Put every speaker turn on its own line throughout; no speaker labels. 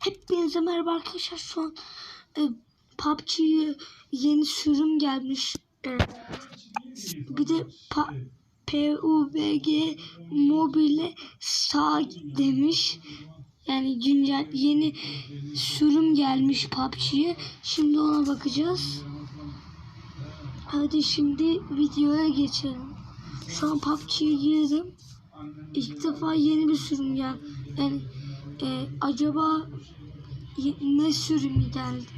Hepinize merhaba arkadaşlar. Şu an e, PUBG'ye yeni sürüm gelmiş. E, bir de PUBG mobile sağ demiş. Yani güncel yeni sürüm gelmiş PUBG'ye. Şimdi ona bakacağız. Hadi şimdi videoya geçelim. Şu an PUBG'ye girdim. İlk defa yeni bir sürüm gel. Yani e, acaba ne sürümü geldi?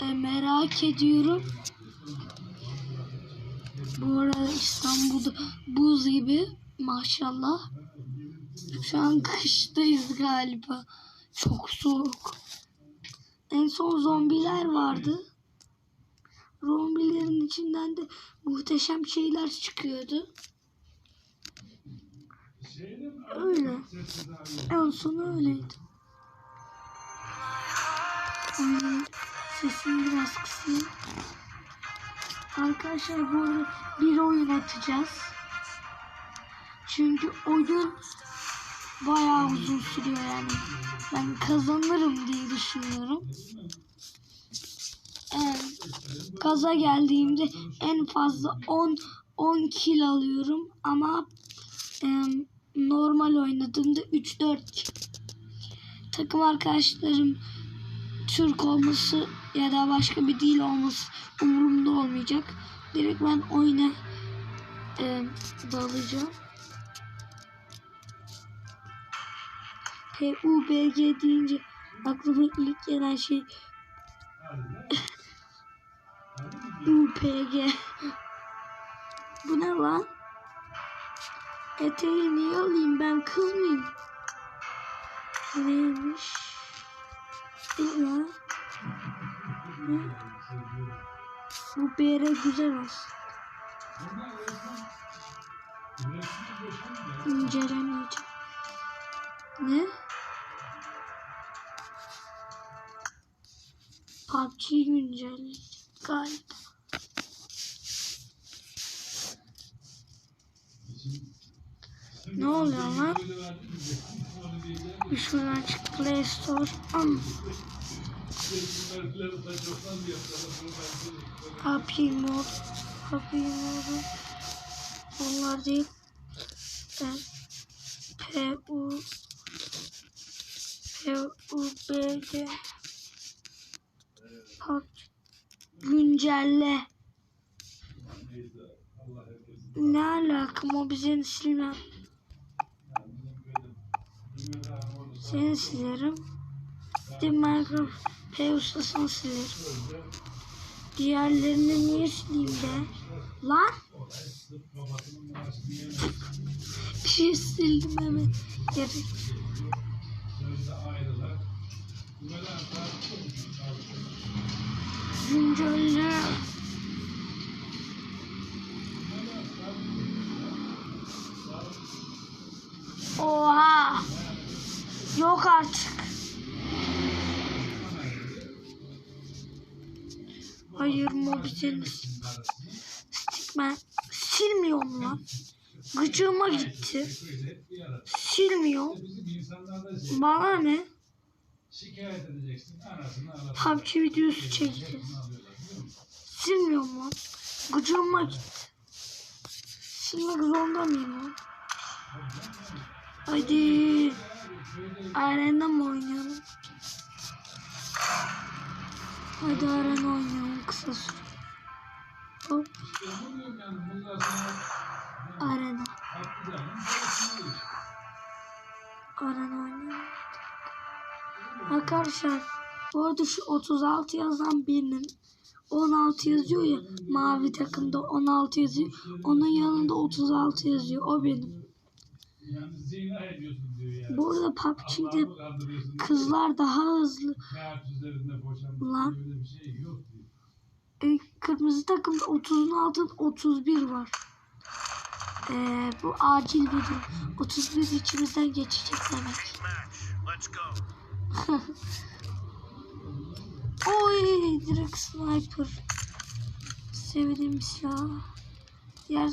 E, merak ediyorum. Bu arada İstanbul'da buz gibi maşallah. Şu an kıştayız galiba. Çok soğuk. En son zombiler vardı. Zombilerin içinden de muhteşem şeyler çıkıyordu. Öyle. En son öyleydi. Aynen. Sesimi biraz kısayım. Arkadaşlar bu arada bir oyun atacağız. Çünkü oyun bayağı uzun sürüyor yani. Ben kazanırım diye düşünüyorum. Ee, gaza geldiğimde en fazla 10 10 kill alıyorum ama e, normal oynadığımda 3-4 kill. Takım arkadaşlarım Türk olması ya da başka bir dil olması umurumda olmayacak. Direkt ben oyuna e, dalacağım. PUBG deyince aklıma ilk gelen şey UPG. Bu ne lan? Eteği niye alayım ben kız mıyım? Neymiş? Ne? Bu bere güzel aslında. İncelemeyeceğim. Ne? PUBG güncelleyeceğim galiba. Ne oluyor lan? Şuradan çık Play Store. Am. Happy Mode. Happy Mode. Onlar değil. Ben P U P U B G PUBG Güncelle. Ne alaka mobizen silmem. Seni silerim. Bir Minecraft P ustasını silerim. Diğerlerini niye sileyim be? Lan? Bir şey sildim hemen. Gerek. Güncelle. Oha. Yok artık. Hayır mobiliniz. Stickman. Silmiyorum lan. Gıcığıma gitti. Silmiyorum. Bana ne?
Şikayet.
PUBG videosu çekeceğiz. Silmiyorum lan. Gıcığıma gitti. Silmek zorunda mıyım lan? Hadi. Arena mı oynayalım? Hadi arena oynayalım kısa süre. Hop. Arena. Arena oynayalım. Arkadaşlar bu arada şu 36 yazan birinin 16 yazıyor ya mavi takımda 16 yazıyor. Onun yanında 36 yazıyor. O benim.
Yani zina ediyorsun diyor yani.
Bu arada PUBG'de kızlar daha hızlı. Lan.
Şey.
E, kırmızı takımda 30'un altında 31 var. E, bu acil bir durum. 31 içimizden geçecek demek. Oy direkt sniper. Sevdiğim silah. Diğer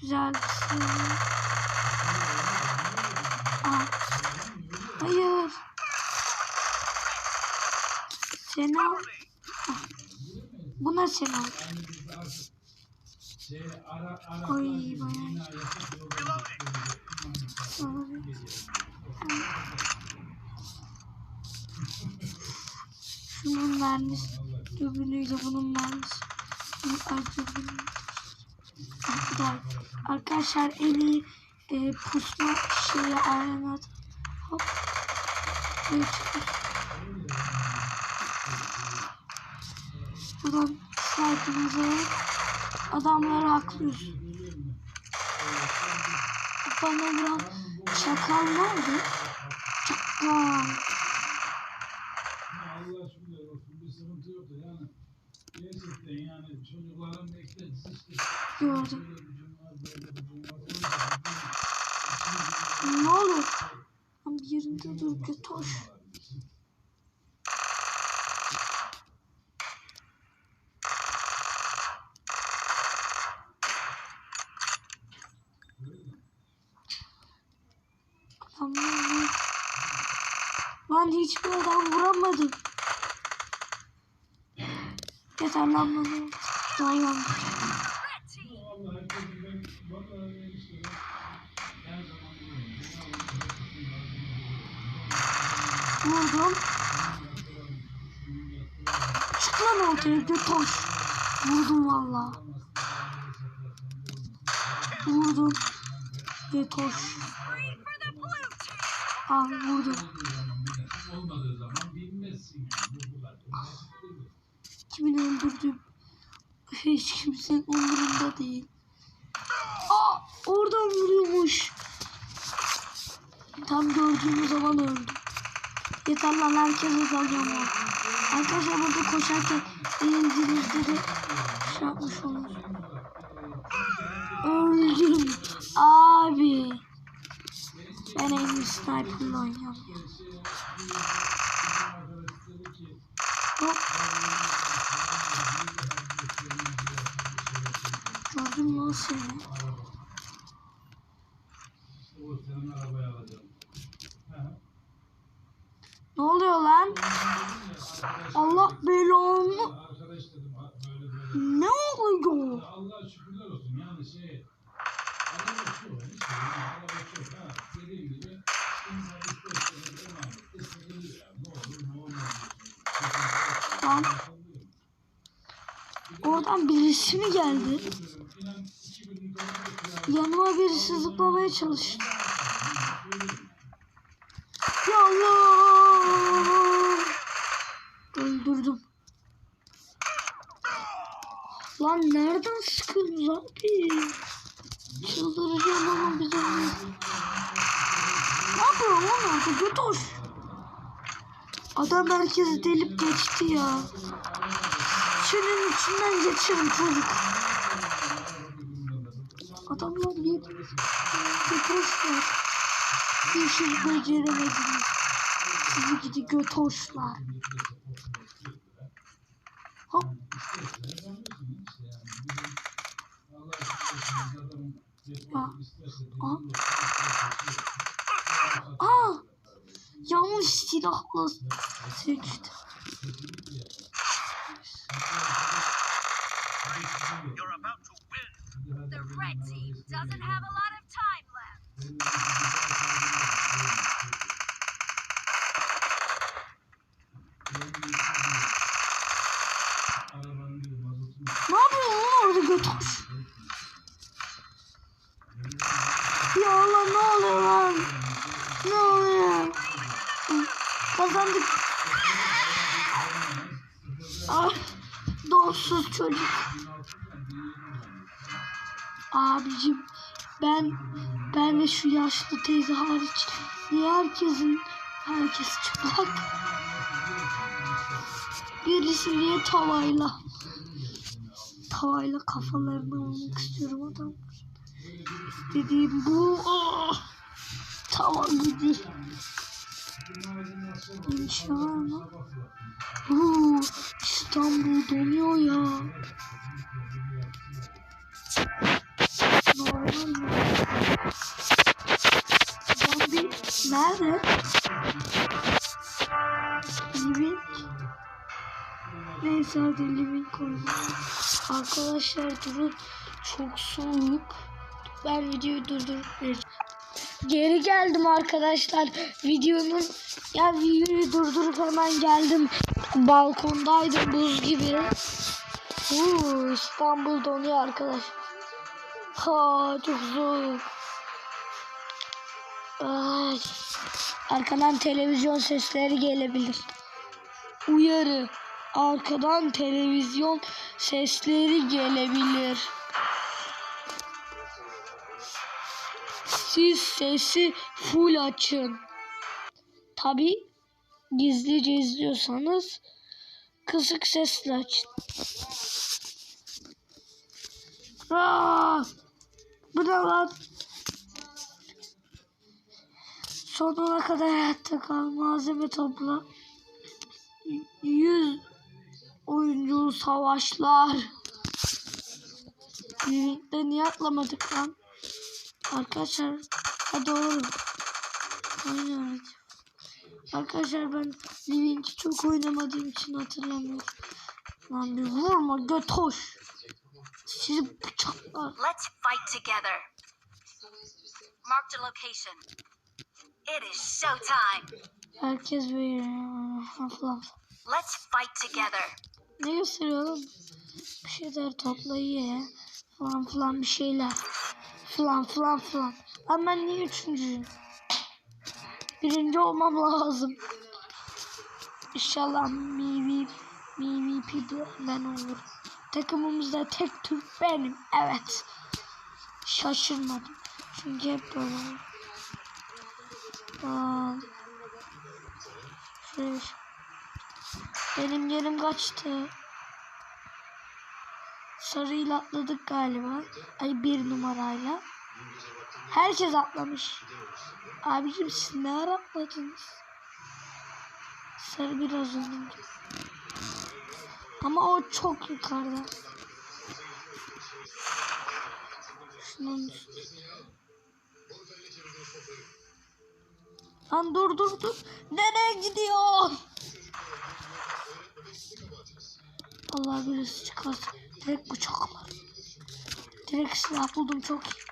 güzel bir silah.
Artık şey ara ara
Oy,
bina
bayağı. Şunun mermisi. Dürbünüyle bunun. Bunun ay dürbünü. Güzel. Arkadaşlar en iyi e, pusma şeyi ayarladı. Hop. Buradan sniper'ımızı adamları haklıyoruz. Bana vuran çakal nerede? Çakal.
Allah şükürler olsun bir sıkıntı yoktu yani. Gerçekten yani çocukların beklentisi işte.
Gördüm.
Böyle gücüm var, böyle gücüm var.
Ne olur? Lan bir yerinde dur götür. Adamlar Lan hiçbir adam vuramadım. Yeter lan bana.
Ben ben ben zaman diyorum.
Vurdum. Çık lan ortaya götür. Vurdum valla. Vurdum. Götür. Al vurdum.
Olmadığı zaman bilmezsin yani. Bu kadar.
Kimin öldürdüm? Hiç kimsenin umurunda değil. Aa, oradan vuruyormuş. Tam gördüğüm zaman öldüm. Yeter lan herkese dalıyorum ben. Arkadaşlar burada koşarken eğildiğinizde de şey yapmış olur. Öldüm. Abi. Ben en iyi sniper'la oynuyorum. Gördün mü o seni?
O senin arabayı alacağım. Ha.
Ne oluyor lan? Allah belanı.
Arkadaş dedim ha, böyle böyle.
Ne oluyor?
Allah şükürler olsun yani şey araba çok hiç yani araba çok ha dediğim gibi insan isterse devam et geliyor yani ne olur ne olmaz
Lan oradan birisi mi geldi?
İnan 2000 dolar
Yanıma birisi zıplamaya çalıştı. Ya! Öldürdüm. Lan nereden sıkıldı abi? Çıldıracağım ama bize. Ne yapıyor lan orada götür. Adam herkesi delip geçti ya. Şunun içinden geçerim çocuk. Adamlar bir götoşlar. Bir şey beceremediniz. Sizi gidi götoşlar. Hop. Ya. Aa. Aa. Yanlış silahla seçtim.
You're about to
doesn't have
yaşlı teyze hariç niye herkesin herkes çıplak? Birisi niye tavayla tavayla kafalarını vurmak istiyorum adam. Dediğim bu. Ah! Tava gücü. İnşa var mı? Oo, İstanbul donuyor ya. Normal mi? Nerede? Living. bilgisayarda limin koydum. Arkadaşlar durun. Çok soğuk. Ben videoyu durdurup. Geri geldim arkadaşlar. Videonun ya videoyu durdurup hemen geldim. Balkondaydım buz gibi. Uuu, İstanbul donuyor arkadaş. Ha çok soğuk. Ay. Arkadan televizyon sesleri gelebilir. Uyarı. Arkadan televizyon sesleri gelebilir. Siz sesi full açın. Tabi gizlice izliyorsanız kısık sesle açın. Aa, bu ne lan? Sonuna kadar hayatta kal. Malzeme topla. Y- Yüz oyuncu savaşlar. Link'te niye atlamadık lan? Arkadaşlar hadi oğlum. Oynuyoruz. Arkadaşlar ben Link'i çok oynamadığım için hatırlamıyorum. Lan bir vurma göt hoş. Sizi bıçaklar.
Let's fight together. Marked a location. It is showtime.
Herkes böyle falan.
Let's fight together.
Ne gösteriyor oğlum? Bir şeyler toplayıyor falan falan bir şeyler. Falan falan falan. Ama ben niye üçüncüyüm? Birinci olmam lazım. İnşallah MVP, MVP ben olurum. Takımımızda tek Türk benim. Evet. Şaşırmadım. Çünkü hep böyle. Aa, benim yerim kaçtı. Sarıyla atladık galiba. Ay bir numarayla. Herkes atlamış. Abicim siz ne ara atladınız? Sarı biraz önce. Ama o çok yukarıda. Şunun üstü. Lan dur dur dur. Nereye gidiyor? Allah birisi çıkarsa direkt bıçaklar. Direkt silah buldum çok iyi.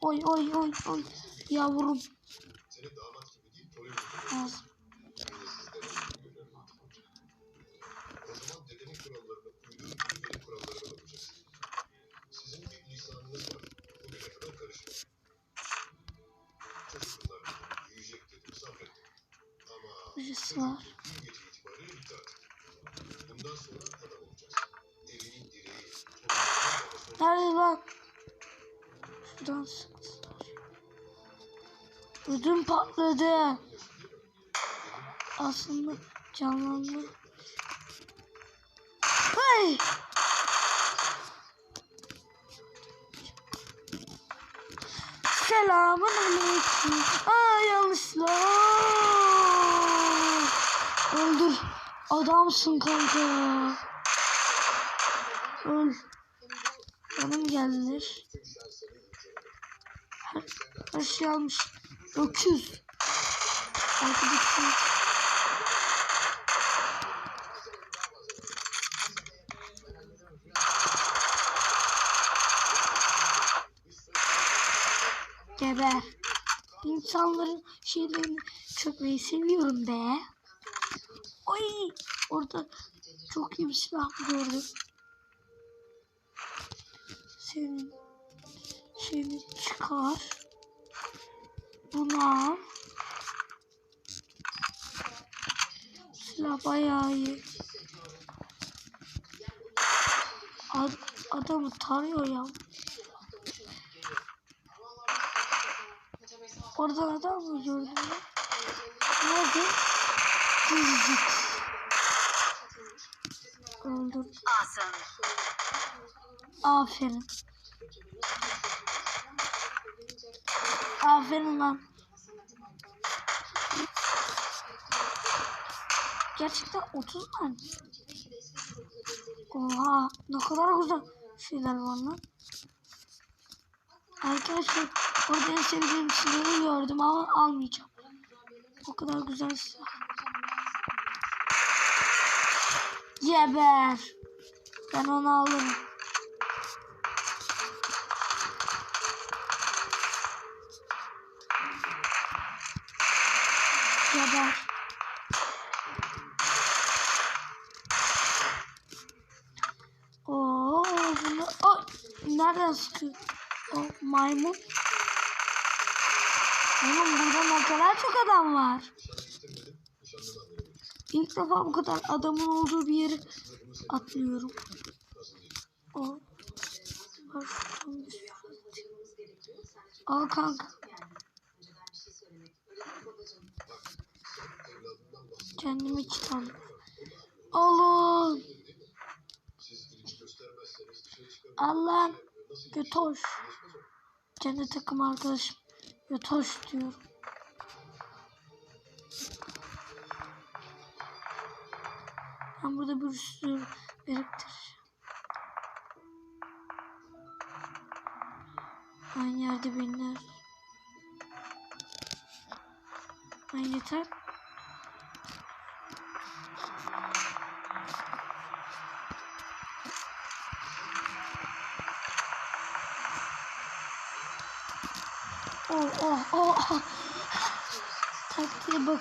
Oy oy oy oy yavrum. Lazım. Birisi lan? Şuradan sıktılar. Ödüm patladı. Aslında canlandı. Hey! Selamun aleyküm. Aa yanlışla. Öldür. Adamsın kanka. Öl. Canım geldiler. Her, her şey almış. Öküz. Arkadaşlar. Geber. İnsanların şeylerini çökmeyi seviyorum be. Oy! Orada çok iyi bir silah gördüm. Senin şeyini çıkar. Bunu al. Silah bayağı iyi. Ad, adamı tarıyor ya. Oradan adam mı gördün ya? Nerede? Kızcık. Öldür.
Awesome.
Aferin. Aferin lan. Gerçekten 30 mu? Oha ne kadar güzel şeyler var lan. Arkadaşlar orada en sevdiğim silahı gördüm ama almayacağım. O kadar güzel silah. Geber. Ben onu alırım. Geber. Oo, bunu... Ay, nereden sıkıyor? O maymun. Oğlum burada ne kadar çok adam var. İlk defa bu kadar adamın olduğu bir yeri atlıyorum. O. Al kanka. İki tane. Alın. Allah'ım. Götoş. Cennet takım arkadaşım. Götoş diyorum. Ben burada bir sürü biriktireceğim. Aynı yerde binler. Ay yeter. Oh oh oh. Taktiğe bak.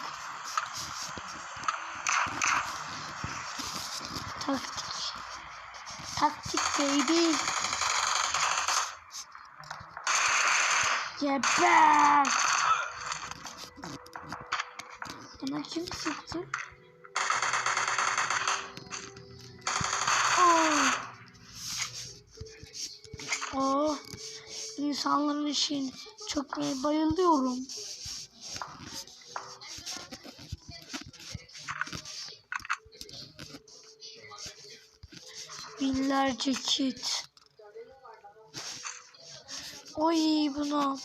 Taktik. Taktik baby. Geber. Bana kim sıktı? Oh. Oh. İnsanların işini çok bayılıyorum. Binlerce kit. Oy buna.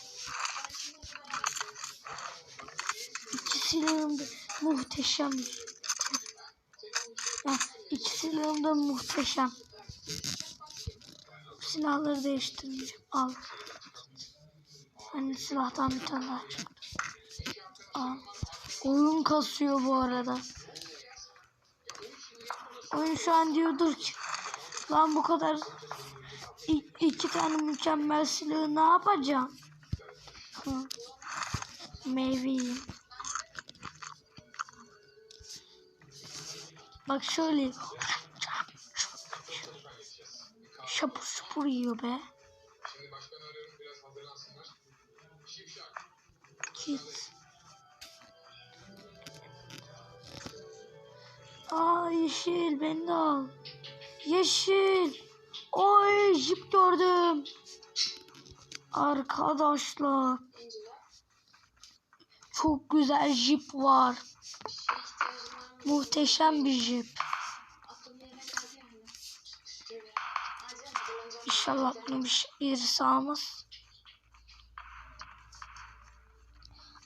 İki silahım muhteşem. Ya, iki silahım muhteşem. Silahları değiştirmeyeceğim. Al. Hani silahtan bir tane daha çıktı. Al. Oyun kasıyor bu arada. Oyun şu an diyordur ki lan bu kadar iki tane mükemmel silahı ne yapacağım? Hı. Meyve yiyeyim. Bak şöyle şapur şupur yiyor be. Git. Aa yeşil beni de al. Yeşil. Oy jip gördüm. Arkadaşlar. Çok güzel jip var. Muhteşem bir jip. İnşallah bunu bir şey birisi almaz.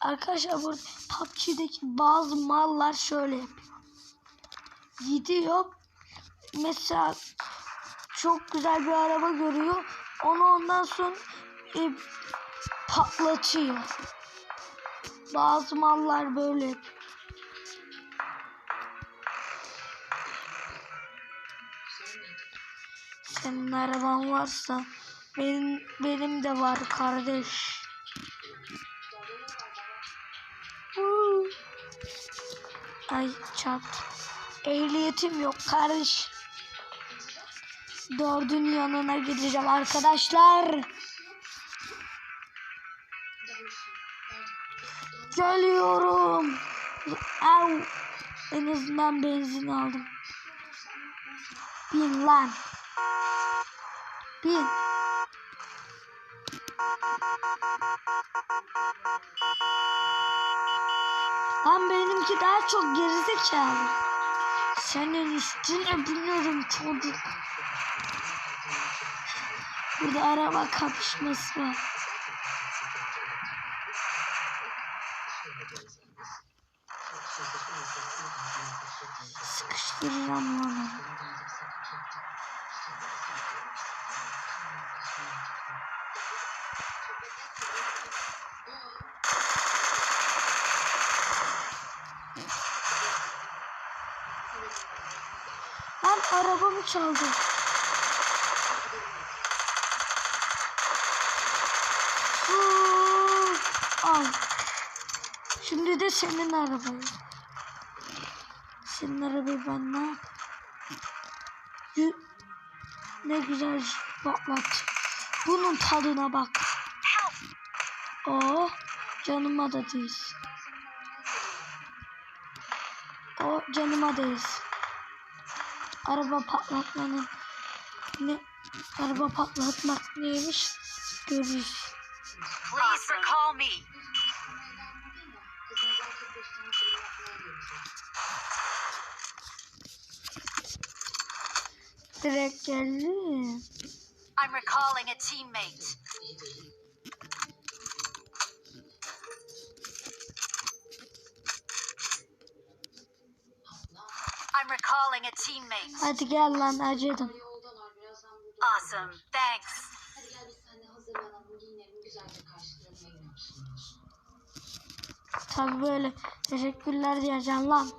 Arkadaşlar burada PUBG'deki bazı mallar şöyle yapıyor. Gidiyor. Mesela çok güzel bir araba görüyor. Onu ondan sonra e, patlatıyor. Bazı mallar böyle yapıyor. Senin araban varsa benim benim de var kardeş. Ay çarptı. Ehliyetim yok kardeş. Dördün yanına gideceğim arkadaşlar. Geliyorum. Au. En azından benzin aldım. Bin lan. Bin. Benimki daha çok gerizekalı. Senin üstüne biniyorum çocuk. Burada araba kapışması var. Sıkıştıracağım lan
arabamı çaldı. Al. Şimdi de senin arabayı. Senin arabayı ben ne güzel patlat. Bunun tadına bak. Oh canıma da değil. O canıma değil. Araba patlatmanın ne araba patlatmak neymiş görürüz.
Please recall me.
Direkt geldi.
I'm recalling a teammate. I'm recalling a teammate.
Hadi gel lan acıdım.
Awesome. Thanks.
Hadi gel biz seninle hazırlanalım, giyinelim, güzelce karşılarına gidelim.
Tabi böyle teşekkürler diyeceğim lan.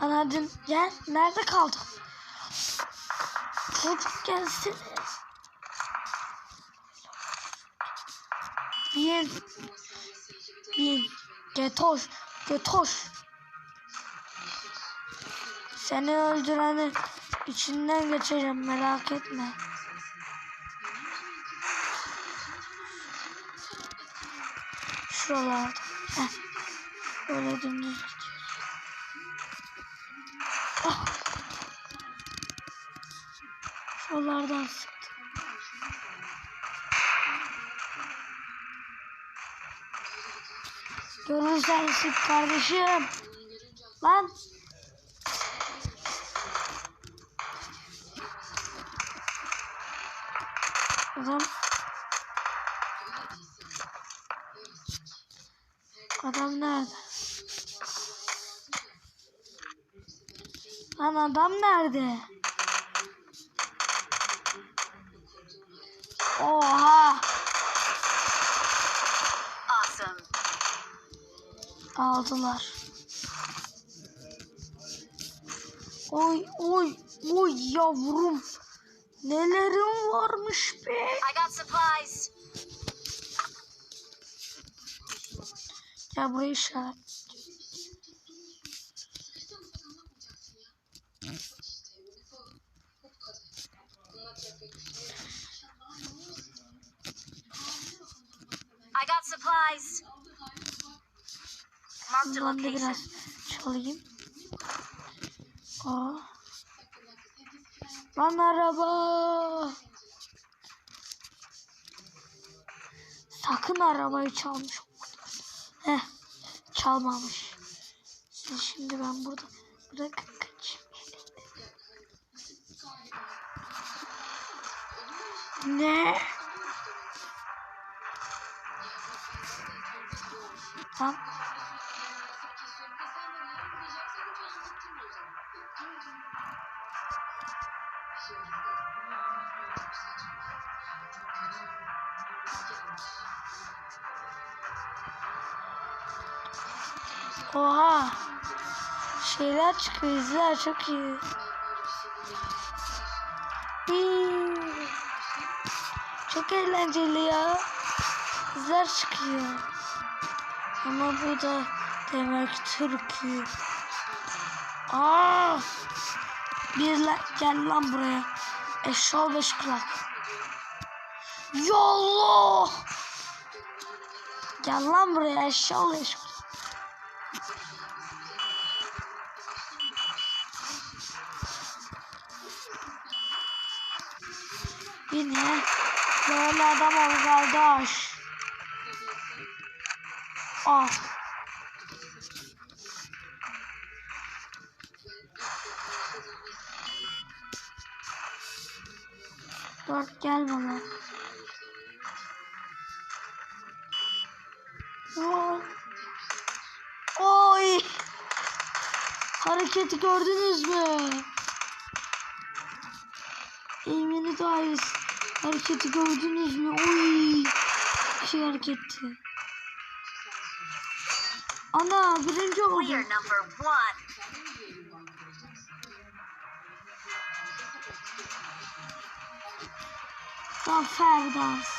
Anladın gel nerede kaldın? Çocuk gelsin. Bin. Bin. Getoş. Getoş. Seni öldüreni içinden geçeceğim merak etme. Şuralarda. Heh. Böyle dümdüz gidiyoruz. Ah. Şuralardan sıktı. Görürsen sık kardeşim. Lan. Adam Adam nerede? Lan adam nerede? Oha!
Awesome.
Aldılar. Oy oy oy yavrum. Nelerim varmış be.
I got supplies.
Gel buraya işaret.
I got supplies. Marked a location.
çalayım. Aa. Lan araba. Sakın arabayı çalmış. Heh. Çalmamış. Şimdi ben burada bırakın kaçayım. Ne? Lan Oha. Şeyler çıkıyor. izler çok iyi. Çok eğlenceli ya. İzler çıkıyor. Ama bu da demek Türkiye. Aa! Bir la- gel lan buraya. Eşşoğlu beş kulak. Yallah! Gel lan buraya eşşoğlu beş kulak. Yine böyle adam ol kardeş. Al. Dört gel bana. Oy. Oy. Hareketi gördünüz mü? Eğmeni dair Hareketi gördünüz mü? Oy! Bir şey hareketi. Ana birinci
oldu.
Zafer dans.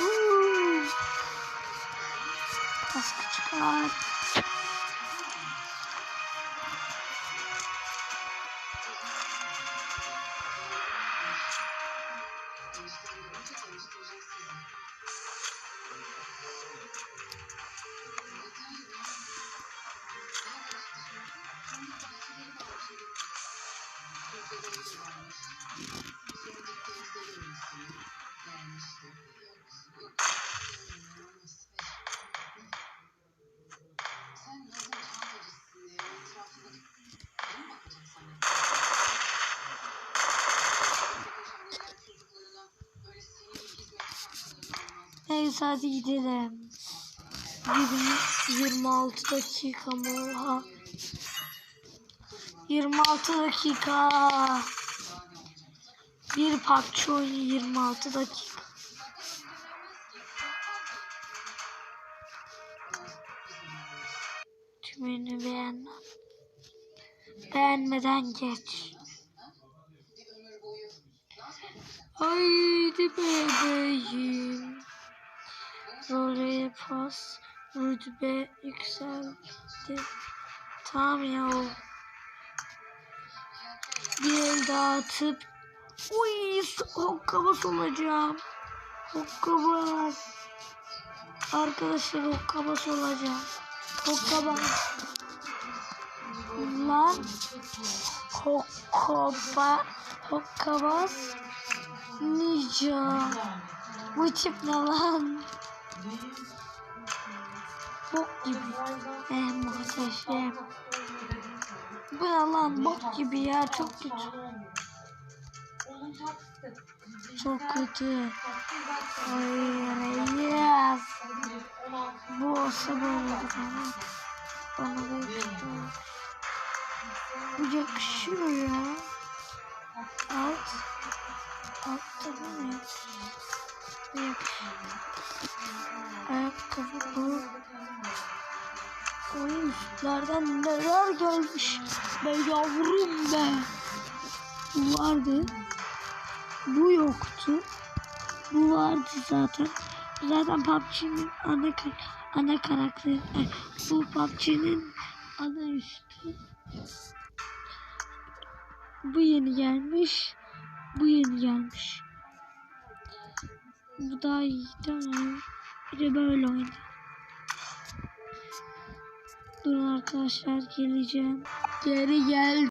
Uuu. Kaskı çıkar. Neyse hadi gidelim. 20, 26 dakika mı? Oha. 26 dakika. Bir PUBG oyunu 26 dakika. Tümünü beğenmem. Beğenmeden geç. Haydi bebeğim. Oraya pas. Rütbe yükseldi. Tamam ya o. Bir el daha atıp. Uy hokkabaz olacağım. Hokkabaz. Arkadaşlar hokkabaz olacağım. Hokkabaz. Lan. Hokkaba. Hokkabaz. Ninja. Bu tip ne lan? Bok gibi. Eh muhteşem. Bu ne lan? Bok gibi ya. Çok kötü. Çok kötü. Hayır. Yes. Bu olsa böyle bana. Bana da yakışıyor. Bu yakışıyor ya. Alt. Altta bu ne? Yakışıyor. Ayakkabı bu. Neler gelmiş. Be yavrum be. Bu vardı. Bu yoktu. Bu vardı zaten. Zaten PUBG'nin ana, ana karakteri. Ay, bu PUBG'nin ana üstü. Bu yeni gelmiş. Bu yeni gelmiş. Bu daha iyi değil mi? Bir de böyle oyna. Durun arkadaşlar geleceğim. Geri gel.